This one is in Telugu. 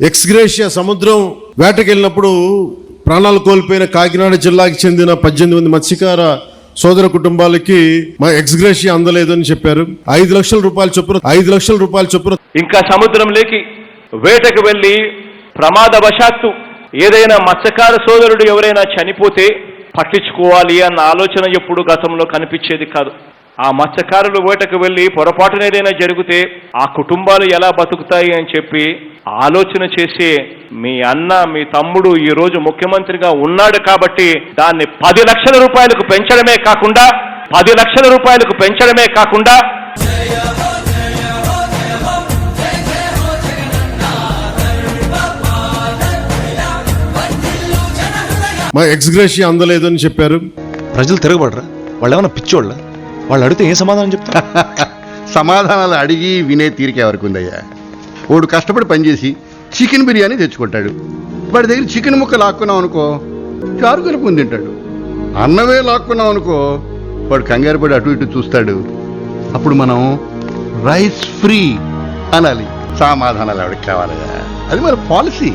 ఎక్స్గ్రేషియా సముద్రం వేటకెళ్ళినప్పుడు ప్రాణాలు కోల్పోయిన కాకినాడ జిల్లాకి చెందిన పద్దెనిమిది మంది మత్స్యకార సోదర కుటుంబాలకి మా ఎక్స్గ్రేషియా అందలేదని చెప్పారు. ఐదు లక్షల రూపాయలు చొప్పున ఐదు లక్షల రూపాయలు చొప్పున ఇంకా సముద్రంలోకి వేటకు వెళ్ళి ప్రమాదవశాత్తు ఏదైనా మత్స్యకార సోదరుడు ఎవరైనా చనిపోతే పట్టించుకోవాలి అన్న ఆలోచన ఎప్పుడు గతంలో కనిపించేది కాదు. ఆ మత్స్యకారులు వేటకు వెళ్ళి పొరపాటున ఏదైనా జరిగితే ఆ కుటుంబాలు ఎలా బతుకుతాయి అని చెప్పి ఆలోచన చేసే మీ అన్న మీ తమ్ముడు ఈ రోజు ముఖ్యమంత్రిగా ఉన్నాడు కాబట్టి దాన్ని పది లక్షల రూపాయలకు పెంచడమే కాకుండా పది లక్షల రూపాయలకు పెంచడమే కాకుండా మా ఎక్స్గ్రేషియా అందలేదని చెప్పారు. ప్రజలు తిరగబడరా? వాళ్ళు ఏమైనా పిచ్చోళ్ళ? వాళ్ళు అడిగితే ఏం సమాధానం చెప్తా సమాధానాలు అడిగి వినే తీరిక ఎవరికి ఉందయ్యా? వాడు కష్టపడి పనిచేసి చికెన్ బిర్యానీ తెచ్చుకుంటాడు. వాడి దగ్గర చికెన్ ముక్క లాక్కున్నాం అనుకో చారు కలుపుకుని తింటాడు. అన్నమే లాక్కున్నాం అనుకో వాడు కంగారు పడి అటు ఇటు చూస్తాడు. అప్పుడు మనం రైస్ ఫ్రీ అనాలి. సమాధానాలు ఎవరికి కావాలయ్యా? అది మన పాలసీ.